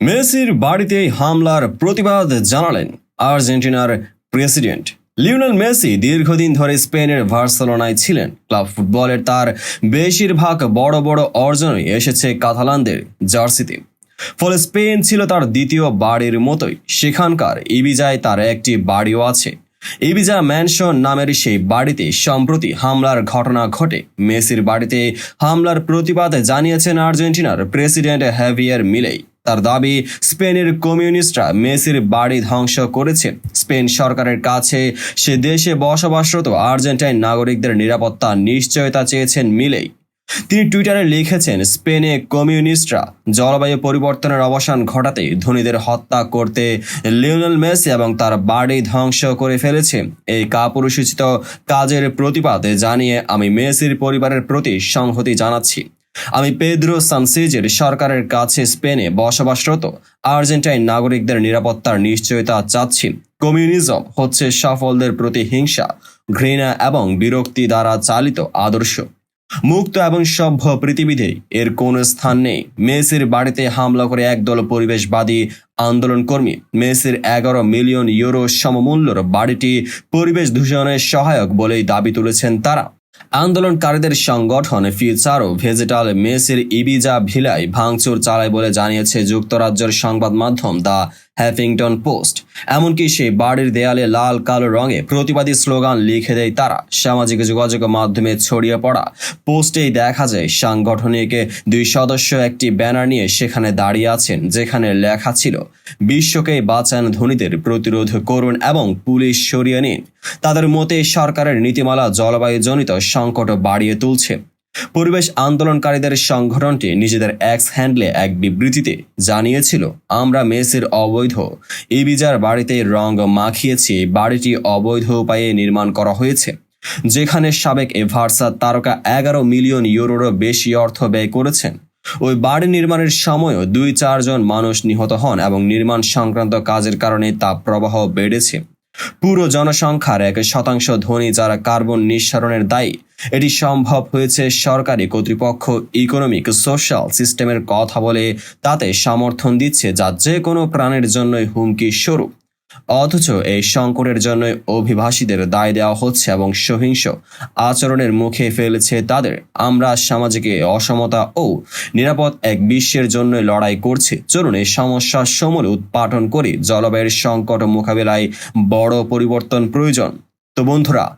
মেসির বাড়িতে হামলার প্রতিবাদ জানালেন আর্জেন্টিনার প্রেসিডেন্ট। লিওনেল মেসি দীর্ঘদিন ধরে স্পেনের ভার্সেলোনায় ছিলেন। ক্লাব ফুটবলের তার বেশিরভাগ বড় বড় অর্জনই এসেছে কাতালানদের জার্সিতে। ফলে স্পেন ছিল তার দ্বিতীয় বাড়ির মতোই। সেখানকার ইবিজায় তার একটি বাড়িও আছে। ইবিজা ম্যানশন নামের সেই বাড়িতে সম্প্রতি হামলার ঘটনা ঘটে। মেসির বাড়িতে হামলার প্রতিবাদ জানিয়েছেন আর্জেন্টিনার প্রেসিডেন্ট হ্যাভিয়ার মিলেই। তার দাবি, স্পেনের কমিউনিস্টরা মেসির বাড়ি ধ্বংস করেছে। স্পেন সরকারের কাছে সে দেশে বসবাসরত আর্জেন্টাইন নাগরিকদের নিরাপত্তা নিশ্চয়তা চেয়েছেন মিলেই। তিনি টুইটারে লিখেছেন, স্পেনে কমিউনিস্টরা জলবায়ু পরিবর্তনের অবসান ঘটাতে ধনীদের হত্যা করতে লিওনেল মেসি এবং তার বাড়ি ধ্বংস করে ফেলেছে। এই কাপুরুষোচিত কাজের প্রতিবাদে জানিয়ে আমি মেসির পরিবারের প্রতি সংহতি জানাচ্ছি। আমি পেদ্রো সানসেজের সরকারের কাছে স্পেনে বসবাসরত আর্জেন্টাইন নাগরিকদের নিরাপত্তার নিশ্চয়তা চাচ্ছি। কমিউনিজম হচ্ছে সফলদের প্রতি হিংসা, ঘৃণা এবং বিরক্তি দ্বারা চালিত আদর্শ। মুক্ত এবং সভ্য পৃথিবীতে এর কোনো স্থান নেই। মেসির বাড়িতে হামলা করে একদল পরিবেশবাদী আন্দোলন কর্মী মেসির এগারো মিলিয়ন ইউরো সমমূল্যর বাড়িটি পরিবেশ দূষণের সহায়ক বলেই দাবি তুলেছেন তারা। আন্দোলনকারীদের সংগঠন ফিউচারো ভেজিটাল মেসির ইবিজা ভিলায় ভাঙচুর চালায় বলে জানিয়েছে যুক্তরাজ্যের সংবাদ মাধ্যম দ্য হ্যাফিংটন পোস্ট। এমনকি সেই বাড়ির দেয়ালে লাল, কালো রঙে প্রতিবাদী স্লোগান লিখে দেয় তারা। সামাজিক যোগাযোগ মাধ্যমে ছড়িয়ে পড়া পোস্টেই দেখা যায়, সাংগঠনিক দুই সদস্য একটি ব্যানার নিয়ে সেখানে দাঁড়িয়ে আছেন, যেখানে লেখা ছিল, বিশ্বকে বাঁচান ধনীদের প্রতিরোধ করুন এবং পুলিশ সরিয়ে নিন। তাদের মতে, সরকারের নীতিমালা জলবায়ুজনিত সংকট বাড়িয়ে তুলছে। পরিবেশ আন্দোলনকারীদের সংগঠনটি নিজেদের এক্স হ্যান্ডলে এক বিবৃতিতে জানিয়েছিল, আমরা মেসির অবৈধ। ইবিজার বাড়িতে রং মাখিয়েছি। বাড়িটি অবৈধ উপায়ে নির্মাণ করা হয়েছে, যেখানে সাবেক এভার্সা তারকা এগারো মিলিয়ন ইউরোরও বেশি অর্থ ব্যয় করেছেন। ওই বাড়ি নির্মাণের সময়ও দুই চারজন মানুষ নিহত হন এবং নির্মাণ সংক্রান্ত কাজের কারণে তাপ প্রবাহ বেড়েছে। পুরো জনসংখ্যার এক শতাংশ ধনী যারা কার্বন নিঃসরণের দায়ী এটি সম্ভব হয়েছে সরকারি কর্তৃপক্ষ ইকোনমিক সোশ্যাল সিস্টেমের কথা বলে, তাতে সমর্থন দিচ্ছে যা যে কোনো প্রাণের জন্যই হুমকি স্বরূপ। অথচ এই সংকটের জন্য অভিবাসীদের দায় দেওয়া হচ্ছে এবং সহিংস আচরণের মুখে ফেলছে তাদের। আমরা সামাজিক অসমতা ও নিরাপদ এক বিশ্বের জন্য লড়াই করছি। চলুন এই সমস্যার সমূল উৎপাটন করে। জলবায়ুর সংকট মোকাবেলায় বড় পরিবর্তন প্রয়োজন। তো বন্ধুরা